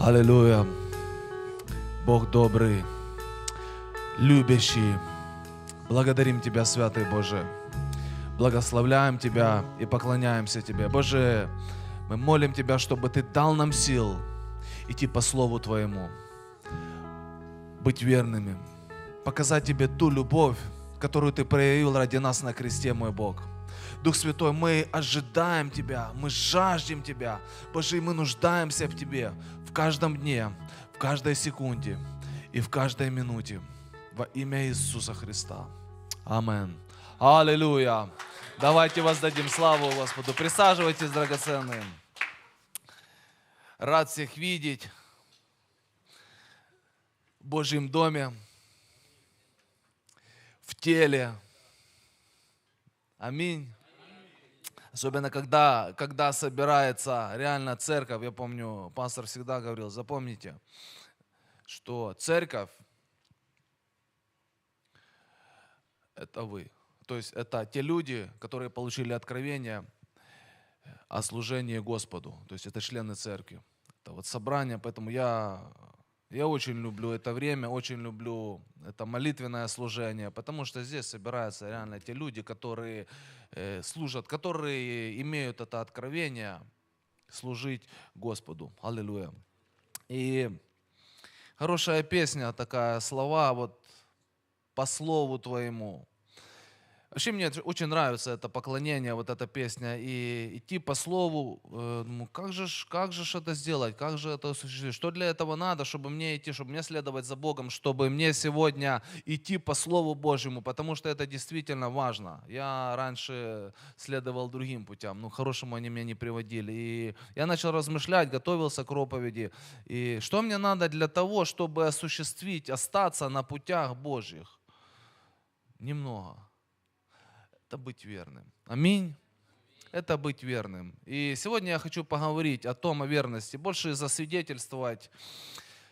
Аллилуйя. Бог добрый, любящий. Благодарим Тебя, Святый Боже. Благословляем Тебя и поклоняемся Тебе. Боже, мы молим Тебя, чтобы Ты дал нам сил идти по Слову Твоему, быть верными, показать Тебе ту любовь, которую Ты проявил ради нас на кресте, мой Бог. Дух Святой, мы ожидаем Тебя, мы жаждем Тебя. Боже, мы нуждаемся в Тебе в каждом дне, в каждой секунде и в каждой минуте. Во имя Иисуса Христа. Амин. Аллилуйя. Давайте воздадим славу Господу. Присаживайтесь, драгоценные. Рад всех видеть в Божьем доме, в теле. Аминь. Особенно когда, когда собирается реально церковь. Я помню, пастор всегда говорил, запомните, что церковь – это вы. То есть это те люди, которые получили откровение о служении Господу. То есть это члены церкви. Это вот собрание, поэтому я, я очень люблю это время, очень люблю это молитвенное служение, потому что здесь собираются реально те люди, которые э, служат, которые имеют это откровение служить Господу. Аллилуйя. И хорошая песня такая, слова вот по слову Твоему. Вообще мне очень нравится это поклонение, вот эта песня, и идти по слову, э, ну, как же, как же ж это сделать, как же это осуществить, что для этого надо, чтобы мне идти, чтобы мне следовать за Богом, чтобы мне сегодня идти по Слову Божьему, потому что это действительно важно. Я раньше следовал другим путям, ну, хорошему они меня не приводили, и я начал размышлять, готовился к проповеди, и что мне надо для того, чтобы осуществить, остаться на путях Божьих? Немного это быть верным. Аминь. Это быть верным. И сегодня я хочу поговорить о том, о верности, больше засвидетельствовать.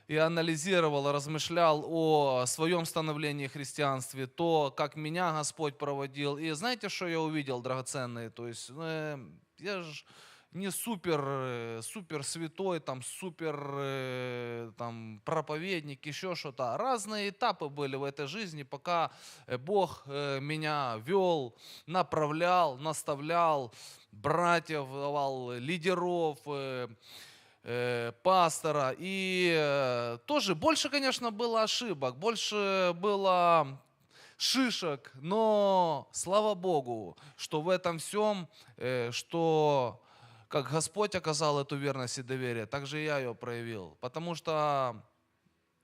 И анализировал, размышлял о своем становлении в христианстве, то, как меня Господь проводил. И знаете, что я увидел драгоценное? То есть, э, я же не супер, э, супер святой, там, супер э, там, проповедник, еще что-то. Разные этапы были в этой жизни, пока э, Бог меня вел, направлял, наставлял, братьев давал, лидеров, пастора. И тоже больше, конечно, было ошибок, больше было шишек, но слава Богу, что в этом всем, что как Господь оказал эту верность и доверие, так же и я ее проявил. Потому что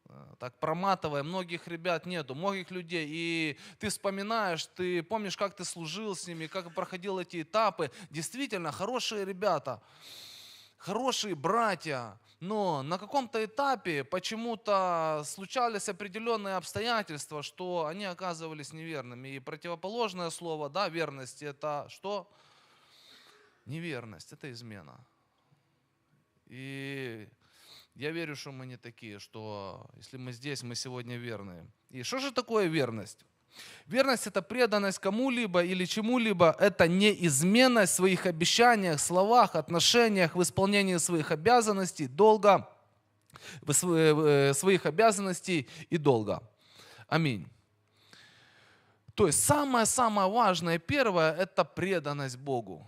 э, так проматывая, многих ребят нету, многих людей, и ты вспоминаешь, ты помнишь, как ты служил с ними, как проходил эти этапы. Действительно, хорошие ребята, хорошие братья, но на каком-то этапе почему-то случались определенные обстоятельства, что они оказывались неверными. И противоположное слово, да, верность, это что? Неверность, это измена. И я верю, что мы не такие, что если мы здесь, мы сегодня верные. И что же такое верность? Верность – это преданность кому-либо или чему-либо. Это неизменность в своих обещаниях, словах, отношениях, в исполнении своих обязанностей, долга, св- э, своих обязанностей и долга. Аминь. То есть самое-самое важное, первое – это преданность Богу.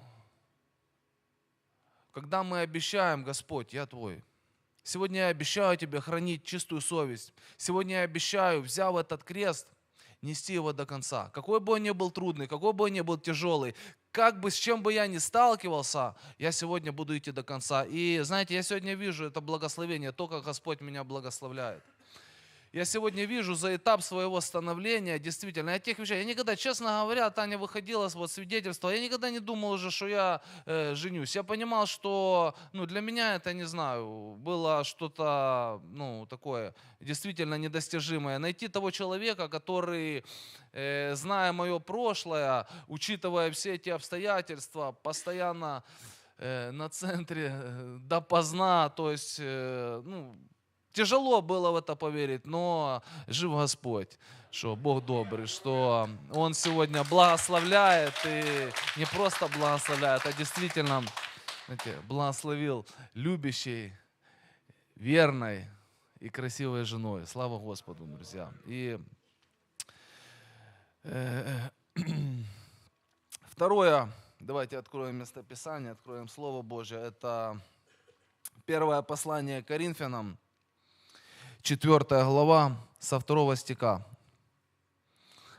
Когда мы обещаем, Господь, я Твой, сегодня я обещаю Тебе хранить чистую совесть, сегодня я обещаю, взяв этот крест, нести его до конца. Какой бы он ни был трудный, какой бы он ни был тяжелый, как бы с чем бы я ни сталкивался, я сегодня буду идти до конца. И знаете, я сегодня вижу это благословение, то, как Господь меня благословляет. Я сегодня вижу за этап своего становления, действительно, я тех вещей, я никогда, честно говоря, Таня выходила вот свидетельства, я никогда не думал уже, что я э, женюсь. Я понимал, что, ну, для меня это, не знаю, было что-то, ну, такое действительно недостижимое. Найти того человека, который, э, зная мое прошлое, учитывая все эти обстоятельства, постоянно э, на центре э, допоздна, то есть, э, ну, Тяжело было в это поверить, но жив Господь, что Бог добрый, что Он сегодня благословляет и не просто благословляет, а действительно знаете, благословил любящей верной и красивой женой. Слава Господу, друзья. И э, второе, давайте откроем местописание, откроем Слово Божье. Это первое послание Коринфянам, 4 глава, со второго стиха.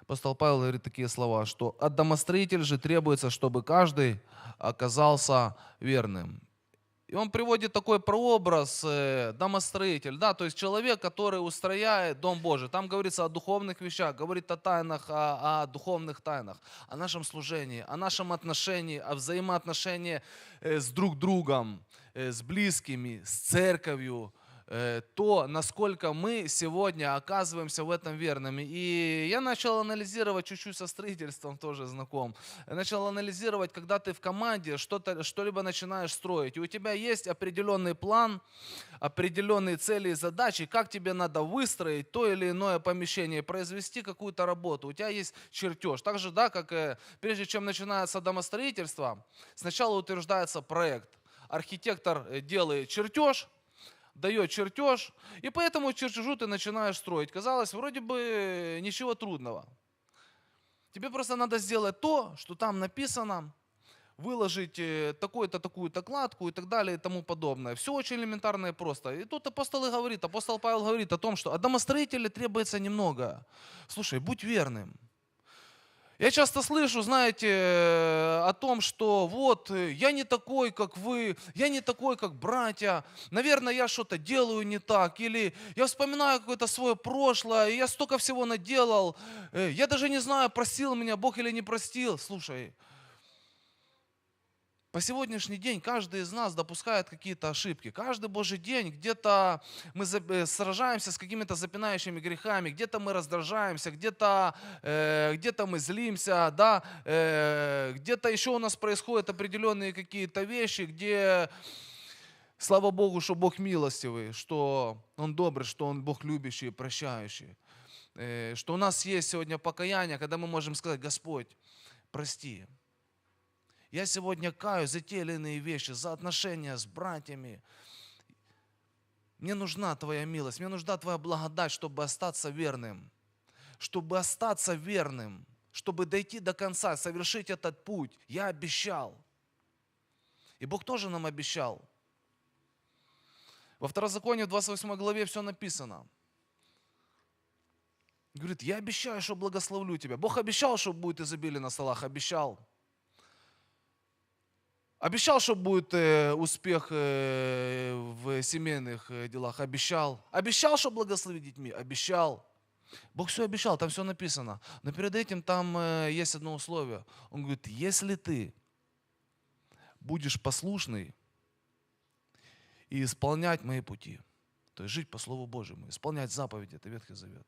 Апостол Павел говорит такие слова, что от домостроителя же требуется, чтобы каждый оказался верным. И он приводит такой прообраз э, домостроитель, да, то есть человек, который устрояет Дом Божий. Там говорится о духовных вещах, говорит о тайнах, о, о духовных тайнах, о нашем служении, о нашем отношении, о взаимоотношении э, с друг другом, э, с близкими, с церковью, то, насколько мы сегодня оказываемся в этом верными. И я начал анализировать чуть-чуть со строительством тоже знаком. Я начал анализировать, когда ты в команде что-то, что-либо начинаешь строить, и у тебя есть определенный план, определенные цели и задачи, как тебе надо выстроить то или иное помещение, произвести какую-то работу. У тебя есть чертеж. Так же, да, как э, прежде чем начинается домостроительство, сначала утверждается проект. Архитектор э, делает чертеж, дает чертеж, и по этому чертежу ты начинаешь строить. Казалось, вроде бы ничего трудного. Тебе просто надо сделать то, что там написано, выложить э, такую-то, такую-то кладку и так далее и тому подобное. Все очень элементарно и просто. И тут апостол и говорит, апостол Павел говорит о том, что от домостроителя требуется немного. Слушай, будь верным. Я часто слышу, знаете, о том, что вот э, я не такой, как вы, я не такой, как братья, наверное, я что-то делаю не так, или я вспоминаю какое-то свое прошлое, я столько всего наделал, э, я даже не знаю, простил меня Бог или не простил. Слушай, по сегодняшний день каждый из нас допускает какие-то ошибки. Каждый Божий день где-то мы э, сражаемся с какими-то запинающими грехами, где-то мы раздражаемся, где-то э, где мы злимся, да, э, где-то еще у нас происходят определенные какие-то вещи, где Слава Богу, что Бог милостивый, что Он добрый, что Он Бог любящий, прощающий. Э, что у нас есть сегодня покаяние, когда мы можем сказать, Господь, прости, я сегодня каю за те или иные вещи, за отношения с братьями. Мне нужна Твоя милость, мне нужна Твоя благодать, чтобы остаться верным. Чтобы остаться верным, чтобы дойти до конца, совершить этот путь. Я обещал. И Бог тоже нам обещал. Во Второзаконии в 28 главе все написано. Говорит, я обещаю, что благословлю тебя. Бог обещал, что будет изобилие на столах, обещал. Обещал, что будет э, успех э, в семейных э, делах. Обещал. Обещал, что благословит детьми. Обещал. Бог все обещал, там все написано. Но перед этим там есть одно условие. Он говорит, если ты будешь послушный и исполнять мои пути, то есть жить по Слову Божьему, исполнять заповеди, это Ветхий Завет.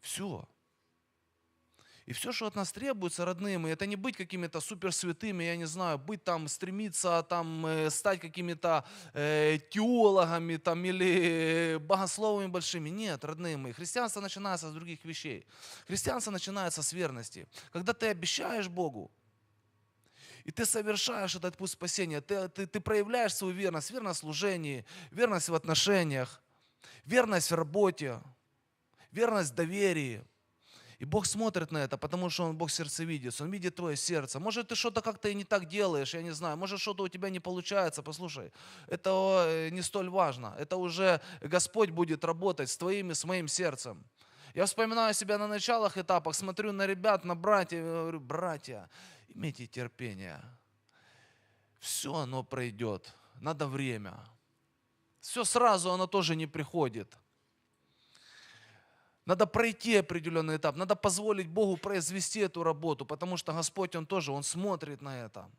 Все. И все, что от нас требуется, родные мои, это не быть какими-то суперсвятыми, я не знаю, быть там, стремиться там, э, стать какими-то э, теологами там, или богословами большими. Нет, родные мои, христианство начинается с других вещей. Христианство начинается с верности. Когда ты обещаешь Богу, и ты совершаешь этот путь спасения, ты, ты, ты проявляешь свою верность, верность в служении, верность в отношениях, верность в работе, верность в доверии – и Бог смотрит на это, потому что Он Бог сердцевидец, Он видит твое сердце. Может, ты что-то как-то и не так делаешь, я не знаю. Может, что-то у тебя не получается. Послушай, это э, не столь важно. Это уже Господь будет работать с твоим и с моим сердцем. Я вспоминаю себя на началах этапах, смотрю на ребят, на братьев, и говорю, братья, имейте терпение. Все оно пройдет. Надо время. Все сразу оно тоже не приходит. Надо пройти определенный этап, надо позволить Богу произвести эту работу, потому что Господь, Он тоже, Он смотрит на это.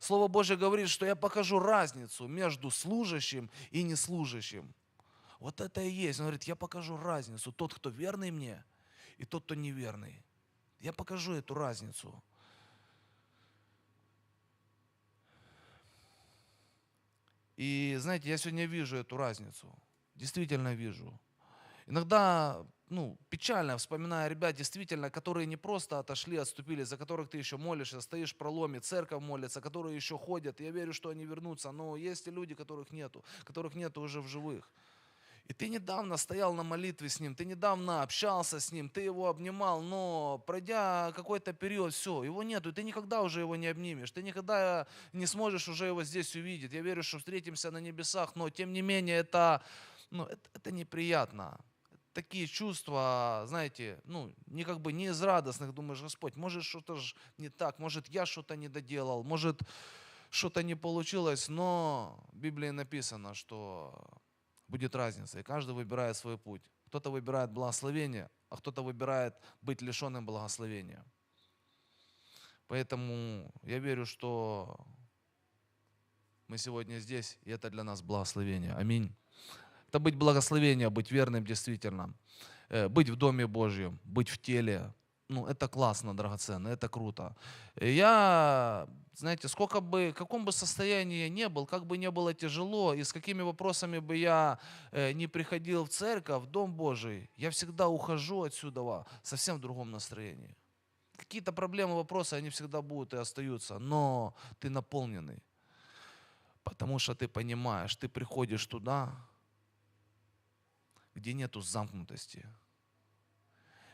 Слово Божье говорит, что я покажу разницу между служащим и неслужащим. Вот это и есть. Он говорит, я покажу разницу. Тот, кто верный мне, и тот, кто неверный. Я покажу эту разницу. И знаете, я сегодня вижу эту разницу. Действительно вижу. Иногда ну, печально, вспоминая ребят, действительно, которые не просто отошли, отступили, за которых ты еще молишься, стоишь в проломе, церковь молится, которые еще ходят. Я верю, что они вернутся, но есть и люди, которых нету, которых нету уже в живых. И ты недавно стоял на молитве с ним, ты недавно общался с ним, ты его обнимал, но пройдя какой-то период, все, его нету, и ты никогда уже его не обнимешь, ты никогда не сможешь уже его здесь увидеть. Я верю, что встретимся на небесах, но тем не менее это, ну, это, это неприятно. Такие чувства, знаете, ну, не как бы не из радостных, думаешь, Господь, может что-то ж не так, может я что-то не доделал, может что-то не получилось, но в Библии написано, что будет разница, и каждый выбирает свой путь. Кто-то выбирает благословение, а кто-то выбирает быть лишенным благословения. Поэтому я верю, что мы сегодня здесь, и это для нас благословение. Аминь. Это быть благословением, быть верным действительно, э, быть в Доме Божьем, быть в теле, ну, это классно, драгоценно, это круто. Я, знаете, сколько бы, в каком бы состоянии я не был, как бы не было тяжело, и с какими вопросами бы я э, не приходил в церковь, в Дом Божий, я всегда ухожу отсюда совсем в другом настроении. Какие-то проблемы, вопросы, они всегда будут и остаются, но ты наполненный. Потому что ты понимаешь, ты приходишь туда, где нету замкнутости,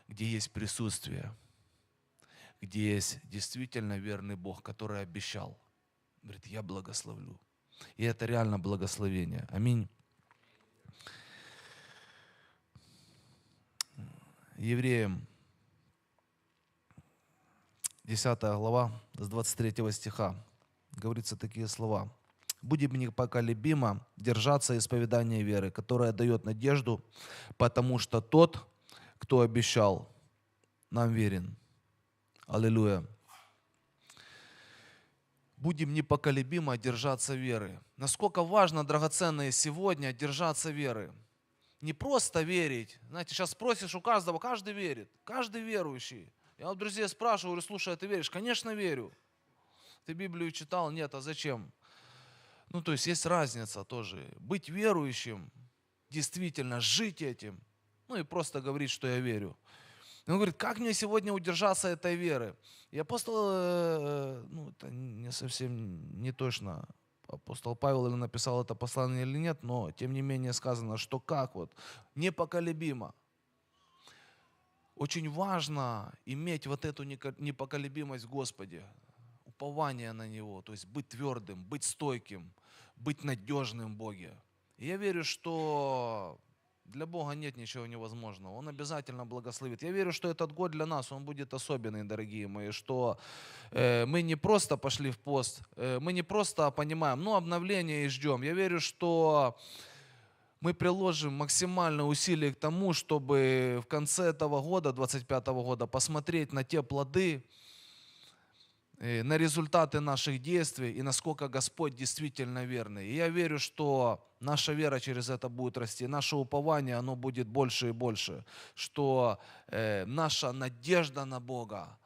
где есть присутствие, где есть действительно верный Бог, который обещал. Говорит, я благословлю. И это реально благословение. Аминь. Евреям 10 глава с 23 стиха говорится такие слова. «Будем непоколебимо держаться исповедания веры, которая дает надежду, потому что тот, кто обещал, нам верен. Аллилуйя. Будем непоколебимо держаться веры. Насколько важно, драгоценные, сегодня держаться веры. Не просто верить. Знаете, сейчас спросишь у каждого, каждый верит. Каждый верующий. Я у друзей спрашиваю, говорю, слушай, а ты веришь? Конечно, верю. Ты Библию читал? Нет, а зачем? Ну, то есть есть разница тоже. Быть верующим, действительно жить этим – ну и просто говорить, что я верю. Он говорит, как мне сегодня удержаться этой веры? И апостол, э, ну это не совсем не точно, апостол Павел или написал это послание или нет, но тем не менее сказано, что как вот, непоколебимо. Очень важно иметь вот эту непоколебимость в Господе, упование на Него, то есть быть твердым, быть стойким, быть надежным в Боге. Я верю, что для Бога нет ничего невозможного. Он обязательно благословит. Я верю, что этот год для нас, он будет особенный, дорогие мои, что э, мы не просто пошли в пост, э, мы не просто понимаем, ну, обновление и ждем. Я верю, что мы приложим максимальное усилие к тому, чтобы в конце этого года, 25 года, посмотреть на те плоды, на результаты наших действий и насколько Господь действительно верный. И я верю, что наша вера через это будет расти, наше упование, оно будет больше и больше, что э, наша надежда на Бога,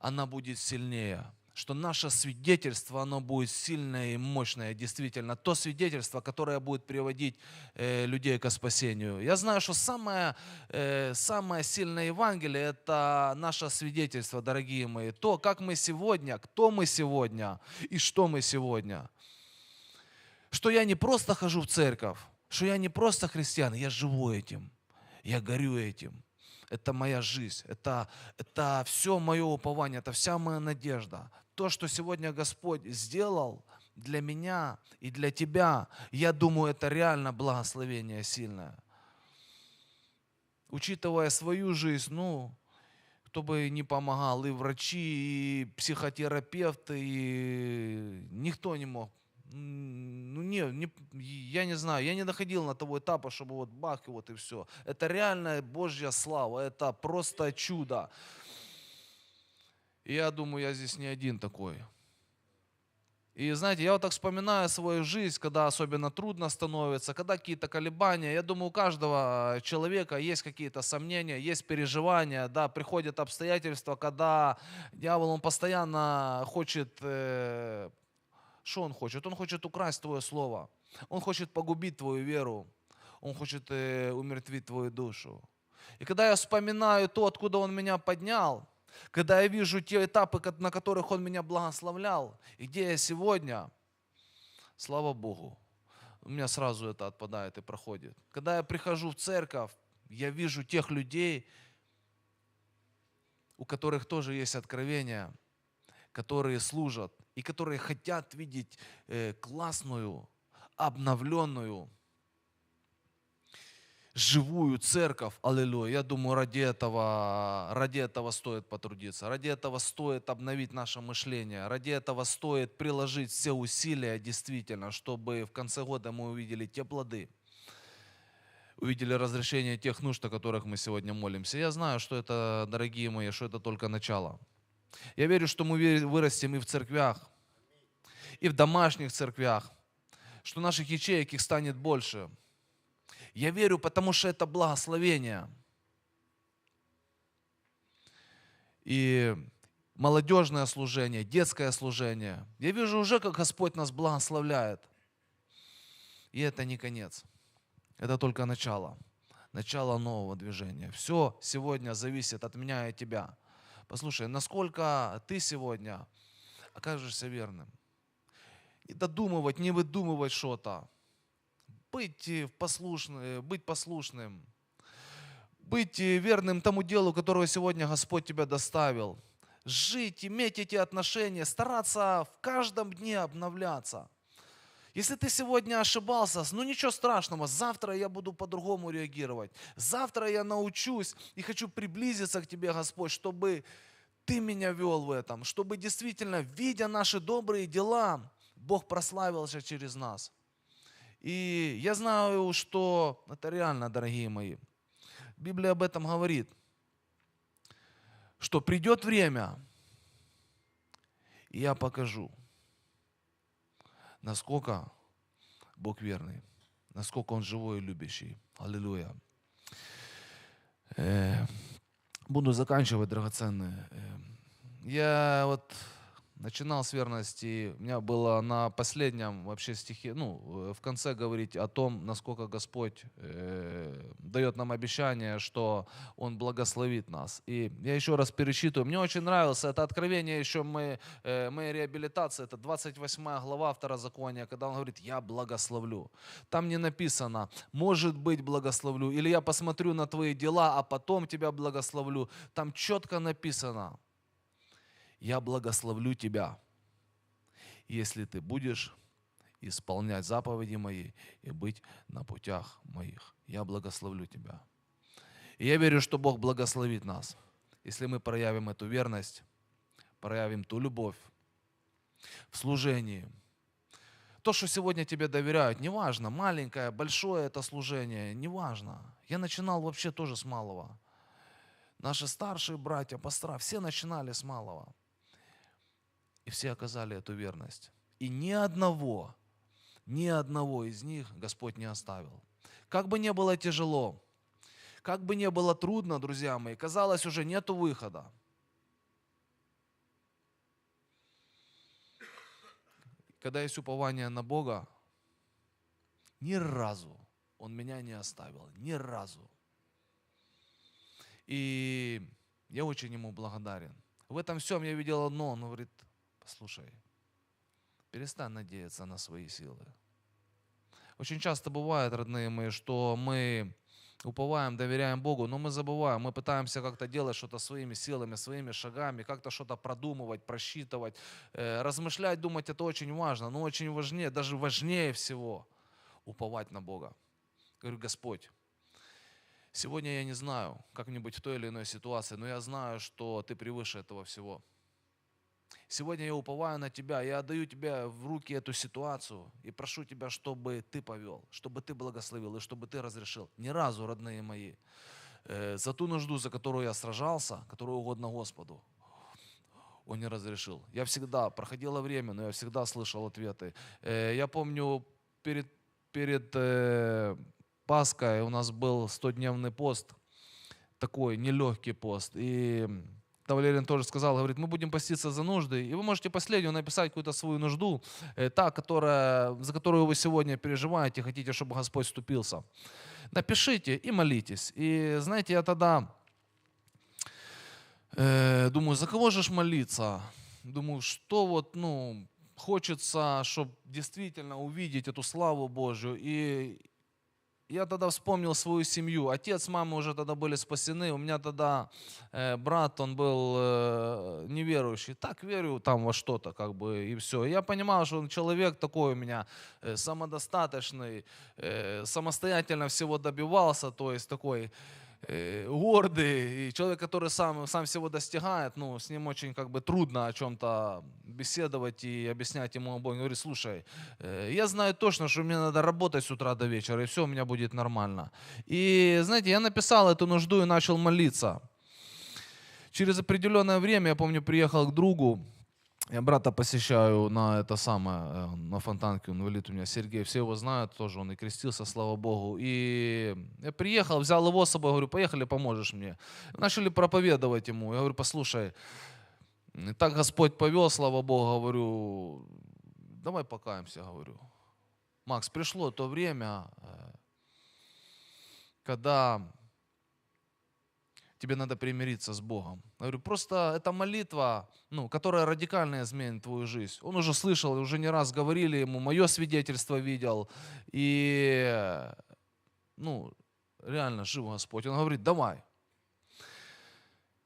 она будет сильнее что наше свидетельство, оно будет сильное и мощное, действительно. То свидетельство, которое будет приводить э, людей к спасению. Я знаю, что самое, э, самое сильное Евангелие – это наше свидетельство, дорогие мои. То, как мы сегодня, кто мы сегодня и что мы сегодня. Что я не просто хожу в церковь, что я не просто христиан, я живу этим, я горю этим. Это моя жизнь, это, это все мое упование, это вся моя надежда, то, что сегодня Господь сделал для меня и для тебя, я думаю, это реально благословение сильное. Учитывая свою жизнь, ну, кто бы не помогал, и врачи, и психотерапевты, и никто не мог. Ну, не, не, я не знаю, я не доходил на того этапа, чтобы вот бах, и вот и все. Это реальная Божья слава, это просто чудо. И я думаю, я здесь не один такой. И знаете, я вот так вспоминаю свою жизнь, когда особенно трудно становится, когда какие-то колебания. Я думаю, у каждого человека есть какие-то сомнения, есть переживания, да, приходят обстоятельства, когда дьявол, он постоянно хочет, э, что он хочет? Он хочет украсть твое слово, он хочет погубить твою веру, он хочет э, умертвить твою душу. И когда я вспоминаю то, откуда он меня поднял, когда я вижу те этапы, на которых Он меня благословлял, и где я сегодня, слава Богу, у меня сразу это отпадает и проходит. Когда я прихожу в церковь, я вижу тех людей, у которых тоже есть откровение, которые служат и которые хотят видеть э, классную, обновленную, живую церковь, аллилуйя. Я думаю, ради этого, ради этого стоит потрудиться, ради этого стоит обновить наше мышление, ради этого стоит приложить все усилия действительно, чтобы в конце года мы увидели те плоды, увидели разрешение тех нужд, о которых мы сегодня молимся. Я знаю, что это, дорогие мои, что это только начало. Я верю, что мы вырастем и в церквях, и в домашних церквях, что наших ячеек их станет больше – я верю, потому что это благословение. И молодежное служение, детское служение. Я вижу уже, как Господь нас благословляет. И это не конец. Это только начало. Начало нового движения. Все сегодня зависит от меня и тебя. Послушай, насколько ты сегодня окажешься верным. Не додумывать, не выдумывать что-то быть, э, послушным, э, быть послушным, быть э, верным тому делу, которое сегодня Господь тебя доставил, жить, иметь эти отношения, стараться в каждом дне обновляться. Если ты сегодня ошибался, ну ничего страшного, завтра я буду по-другому реагировать. Завтра я научусь и хочу приблизиться к тебе, Господь, чтобы ты меня вел в этом, чтобы действительно, видя наши добрые дела, Бог прославился через нас. И я знаю, что это реально, дорогие мои. Библия об этом говорит, что придет время, и я покажу, насколько Бог верный, насколько Он живой и любящий. Аллилуйя. Э, буду заканчивать, драгоценные. Э, я вот начинал с верности. У меня было на последнем вообще стихе, ну, э, в конце говорить о том, насколько Господь э, дает нам обещание, что Он благословит нас. И я еще раз перечитываю. Мне очень нравилось это откровение еще мы, э, моей реабилитации. Это 28 глава Второзакония, когда Он говорит, я благословлю. Там не написано, может быть благословлю, или я посмотрю на твои дела, а потом тебя благословлю. Там четко написано, я благословлю тебя, если ты будешь исполнять заповеди мои и быть на путях моих. Я благословлю тебя. И я верю, что Бог благословит нас, если мы проявим эту верность, проявим ту любовь в служении. То, что сегодня тебе доверяют, неважно, маленькое, большое это служение, неважно. Я начинал вообще тоже с малого. Наши старшие братья, пастора, все начинали с малого. И все оказали эту верность. И ни одного, ни одного из них Господь не оставил. Как бы не было тяжело, как бы не было трудно, друзья мои, казалось, уже нету выхода. Когда есть упование на Бога, ни разу Он меня не оставил, ни разу. И я очень Ему благодарен. В этом всем я видел одно, Он говорит, Слушай, перестань надеяться на свои силы. Очень часто бывает, родные мои, что мы уповаем, доверяем Богу, но мы забываем, мы пытаемся как-то делать что-то своими силами, своими шагами, как-то что-то продумывать, просчитывать, э, размышлять, думать это очень важно, но очень важнее, даже важнее всего уповать на Бога. Говорю, Господь, сегодня я не знаю, как-нибудь в той или иной ситуации, но я знаю, что Ты превыше этого всего. Сегодня я уповаю на Тебя, я отдаю Тебе в руки эту ситуацию и прошу Тебя, чтобы Ты повел, чтобы Ты благословил и чтобы Ты разрешил. Ни разу, родные мои, э, за ту нужду, за которую я сражался, которую угодно Господу, Он не разрешил. Я всегда, проходило время, но я всегда слышал ответы. Э, я помню, перед, перед э, Паской у нас был 100-дневный пост, такой нелегкий пост. И Валерин тоже сказал, говорит, мы будем поститься за нужды, и вы можете последнюю написать какую-то свою нужду, э, та, которая, за которую вы сегодня переживаете, хотите, чтобы Господь вступился. Напишите и молитесь. И знаете, я тогда э, думаю, за кого же ж молиться? Думаю, что вот, ну, хочется, чтобы действительно увидеть эту славу Божью. И я тогда вспомнил свою семью. Отец, мама уже тогда были спасены. У меня тогда э, брат, он был э, неверующий. Так верю там во что-то, как бы, и все. Я понимал, что он человек такой у меня э, самодостаточный, э, самостоятельно всего добивался, то есть такой гордый, и человек, который сам, сам всего достигает, ну, с ним очень как бы трудно о чем-то беседовать и объяснять ему о Боге. Он говорит, слушай, э, я знаю точно, что мне надо работать с утра до вечера, и все у меня будет нормально. И, знаете, я написал эту нужду и начал молиться. Через определенное время, я помню, приехал к другу, я брата посещаю на это самое, э, на фонтанке, он инвалид у меня, Сергей, все его знают, тоже он и крестился, слава Богу. И я приехал, взял его с собой, говорю, поехали, поможешь мне. Начали проповедовать ему, я говорю, послушай, так Господь повел, слава Богу, говорю, давай покаемся, говорю. Макс, пришло то время, э, когда тебе надо примириться с Богом. Я говорю, просто эта молитва, ну, которая радикально изменит твою жизнь. Он уже слышал, уже не раз говорили ему, мое свидетельство видел. И, ну, реально жив Господь. Он говорит, давай.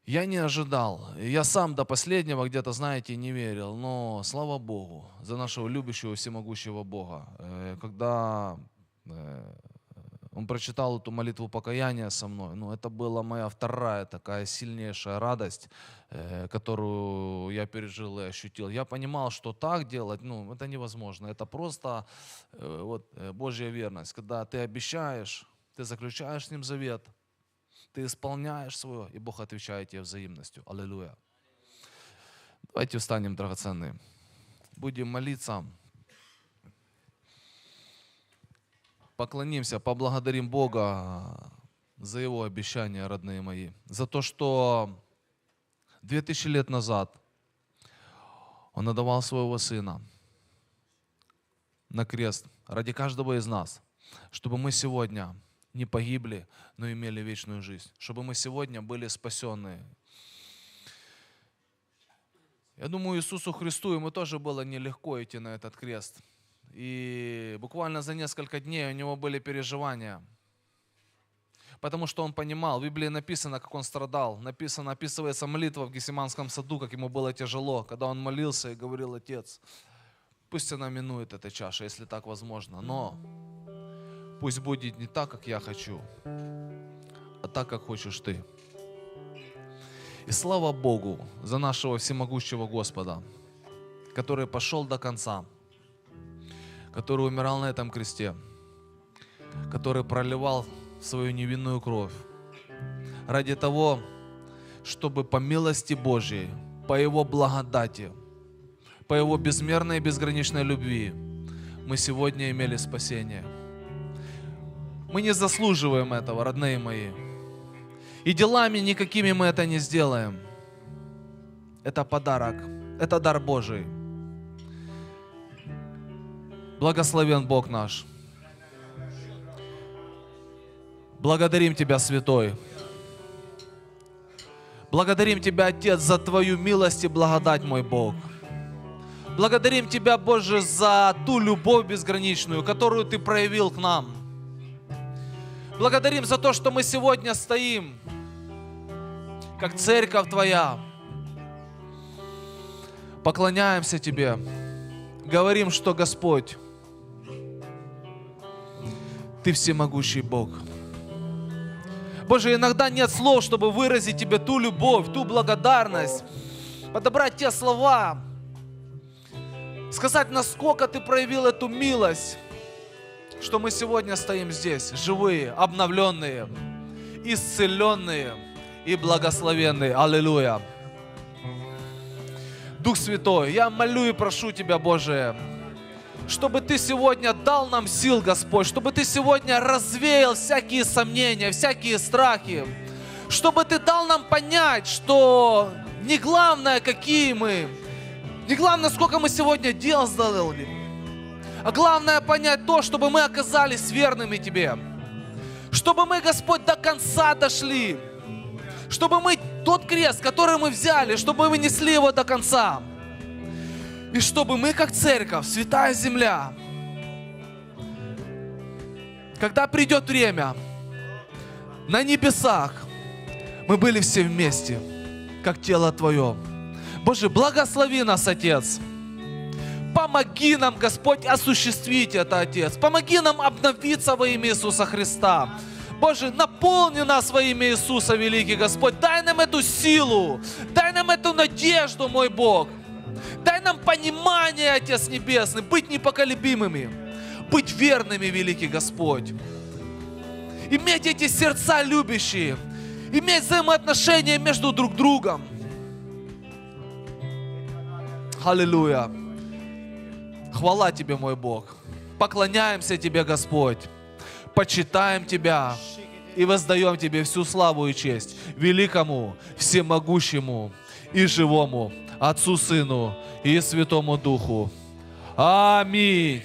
Я не ожидал. Я сам до последнего где-то, знаете, не верил. Но слава Богу за нашего любящего, всемогущего Бога. Э, когда э, он прочитал эту молитву покаяния со мной. Ну, это была моя вторая такая сильнейшая радость, э, которую я пережил и ощутил. Я понимал, что так делать, ну, это невозможно. Это просто э, вот, э, Божья верность. Когда ты обещаешь, ты заключаешь с Ним завет, ты исполняешь свое, и Бог отвечает тебе взаимностью. Аллилуйя. Давайте встанем, драгоценные. Будем молиться. Поклонимся, поблагодарим Бога за Его обещания, родные мои. За то, что две тысячи лет назад Он отдавал своего Сына на крест ради каждого из нас, чтобы мы сегодня не погибли, но имели вечную жизнь, чтобы мы сегодня были спасенные. Я думаю, Иисусу Христу ему тоже было нелегко идти на этот крест – и буквально за несколько дней у него были переживания. Потому что он понимал, в Библии написано, как он страдал. Написано, описывается молитва в Гесиманском саду, как ему было тяжело, когда он молился и говорил, Отец, пусть она минует эта чаша, если так возможно. Но пусть будет не так, как я хочу, а так, как хочешь ты. И слава Богу за нашего всемогущего Господа, который пошел до конца – который умирал на этом кресте, который проливал свою невинную кровь ради того, чтобы по милости Божьей, по Его благодати, по Его безмерной и безграничной любви мы сегодня имели спасение. Мы не заслуживаем этого, родные мои. И делами никакими мы это не сделаем. Это подарок, это дар Божий. Благословен Бог наш. Благодарим Тебя, Святой. Благодарим Тебя, Отец, за Твою милость и благодать, мой Бог. Благодарим Тебя, Боже, за ту любовь безграничную, которую Ты проявил к нам. Благодарим за то, что мы сегодня стоим, как церковь Твоя. Поклоняемся Тебе. Говорим, что Господь, ты всемогущий Бог. Боже, иногда нет слов, чтобы выразить Тебе ту любовь, ту благодарность, подобрать те слова, сказать, насколько Ты проявил эту милость, что мы сегодня стоим здесь, живые, обновленные, исцеленные и благословенные. Аллилуйя. Дух Святой, я молю и прошу Тебя, Боже, чтобы Ты сегодня дал нам сил, Господь, чтобы Ты сегодня развеял всякие сомнения, всякие страхи, чтобы Ты дал нам понять, что не главное, какие мы, не главное, сколько мы сегодня дел сделали, а главное понять то, чтобы мы оказались верными Тебе, чтобы мы, Господь, до конца дошли, чтобы мы тот крест, который мы взяли, чтобы мы несли его до конца, И чтобы мы, как церковь, святая земля, когда придет время, на небесах мы были все вместе, как тело Твое. Боже, благослови нас, Отец. Помоги нам, Господь, осуществить это, Отец. Помоги нам обновиться во имя Иисуса Христа. Боже, наполни нас во имя Иисуса, великий Господь. Дай нам эту силу, дай нам эту надежду, мой Бог. Дай нам понимание, Отец Небесный, быть непоколебимыми, быть верными, великий Господь. Иметь эти сердца любящие, иметь взаимоотношения между друг другом. Аллилуйя. Хвала Тебе, мой Бог. Поклоняемся Тебе, Господь. Почитаем Тебя и воздаем Тебе всю славу и честь великому, всемогущему и живому Отцу, Сыну и Святому Духу. Аминь.